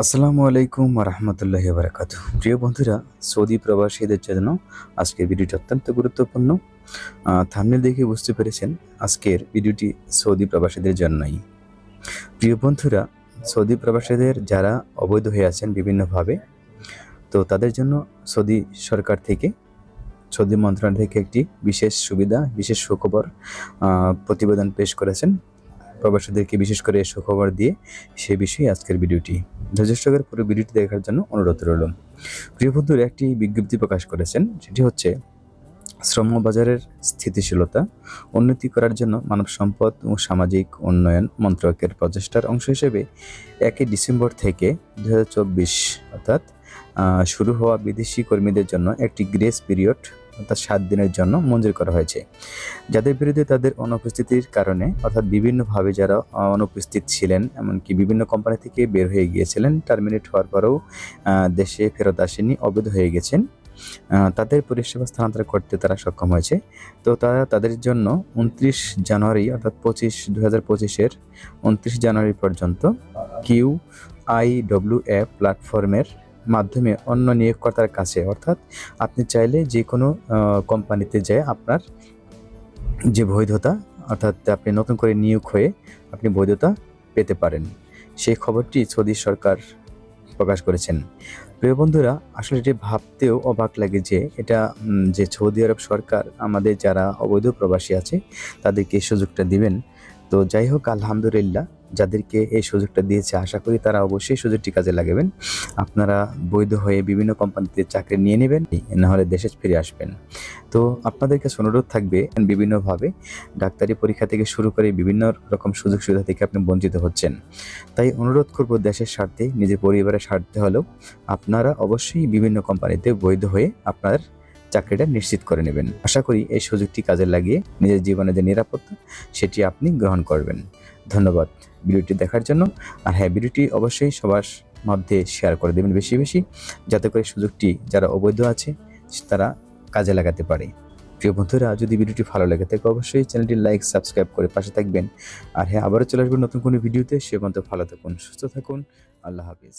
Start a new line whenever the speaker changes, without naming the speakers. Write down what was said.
আসসালামু আলাইকুম রহমতুল্লাহ বারাকাত প্রিয় বন্ধুরা, সৌদি প্রবাসীদের জন্য আজকের ভিডিওটি অত্যন্ত গুরুত্বপূর্ণ। থামনে দেখে বুঝতে পেরেছেন আজকের ভিডিওটি সৌদি প্রবাসীদের জন্যই। প্রিয় বন্ধুরা, সৌদি প্রবাসীদের যারা অবৈধ হয়ে আছেন বিভিন্নভাবে, তো তাদের জন্য সৌদি সরকার থেকে, সৌদি মন্ত্রণালয় থেকে একটি বিশেষ সুবিধা, বিশেষ সুখবর প্রতিবেদন পেশ করেছেন। প্রবাসীদেরকে বিশেষ করে সুখবর দিয়ে সে বিষয়ে আজকের ভিডিওটি। ধৈর্য পুরো ভিডিওটি দেখার জন্য অনুরোধ রইল। বন্ধুর, একটি বিজ্ঞপ্তি প্রকাশ করেছেন সেটি হচ্ছে শ্রম বাজারের স্থিতিশীলতা উন্নতি করার জন্য মানব সম্পদ ও সামাজিক উন্নয়ন মন্ত্রকের প্রচেষ্টার অংশ হিসেবে একই ডিসেম্বর থেকে দু হাজার চব্বিশ অর্থাৎ শুরু হওয়া বিদেশি কর্মীদের জন্য একটি গ্রেস পিরিয়ড অর্থাৎ সাত দিনের জন্য মঞ্জুর করা হয়েছে। যাদের বিরুদ্ধে তাদের অনুপস্থিতির কারণে, অর্থাৎ বিভিন্নভাবে যারা অনুপস্থিত ছিলেন, এমনকি বিভিন্ন কোম্পানি থেকে বের হয়ে গিয়েছিলেন টার্মিনেট হওয়ার পরেও দেশে ফেরত আসেনি অবৈধ হয়ে গেছেন। তাদের পরিষেবা স্থানান্তর করতে তারা সক্ষম হয়েছে। তো তারা তাদের জন্য উনত্রিশ জানুয়ারি, অর্থাৎ পঁচিশ দু হাজার পঁচিশের উনত্রিশ জানুয়ারি পর্যন্ত কিউ আই ডব্লিউ এ প্ল্যাটফর্মের মাধ্যমে অন্য নিয়োগকর্তার কাছে, অর্থাৎ আপনি চাইলে যে কোনো কোম্পানিতে যেয়ে আপনার যে বৈধতা, অর্থাৎ আপনি নতুন করে নিয়োগ হয়ে আপনি বৈধতা পেতে পারেন। সেই খবরটি সৌদি সরকার প্রকাশ করেছেন। প্রিয় বন্ধুরা, আসলে এটি ভাবতেও অবাক লাগে যে এটা যে সৌদি আরব সরকার আমাদের যারা অবৈধ প্রবাসী আছে, তাদেরকে সুযোগটা দিবেন। তো যাই হোক, আলহামদুলিল্লাহ যাদেরকে এই সুযোগটা দিয়েছে, আশা করি তারা অবশ্যই সুযোগটি কাজে লাগাবেন। আপনারা বৈধ হয়ে বিভিন্ন কোম্পানিতে চাকরি নিয়ে নেবেন, নাহলে দেশে ফিরে আসবেন। তো আপনাদের কাছে অনুরোধ থাকবে বিভিন্নভাবে। ডাক্তারি পরীক্ষা থেকে শুরু করে বিভিন্ন রকম সুযোগ সুবিধা থেকে আপনি বঞ্চিত হচ্ছেন। তাই অনুরোধ করব দেশের স্বার্থে, নিজের পরিবারের স্বার্থে হলেও আপনারা অবশ্যই বিভিন্ন কোম্পানিতে বৈধ হয়ে আপনার চাকরিটা নিশ্চিত করে নেবেন। আশা করি এই সুযোগটি কাজে লাগিয়ে নিজের জীবনে যে নিরাপত্তা, সেটি আপনি গ্রহণ করবেন। ধন্যবাদ ভিডিওটি দেখার জন্য। আর হ্যাঁ ভিডিওটি অবশ্যই সবার মধ্যে শেয়ার করে দেবেন বেশি বেশি, যাতে করে সুযোগটি যারা অবৈধ আছে, তারা কাজে লাগাতে পারে। প্রিয় বন্ধুরা, যদি ভিডিওটি ভালো লাগে থাকে, অবশ্যই চ্যানেলটি লাইক সাবস্ক্রাইব করে পাশে থাকবেন। আর হ্যাঁ আবারও চলে আসবেন নতুন কোনো ভিডিওতে। সে পর্যন্ত ভালো থাকুন, সুস্থ থাকুন। আল্লাহ হাফিজ।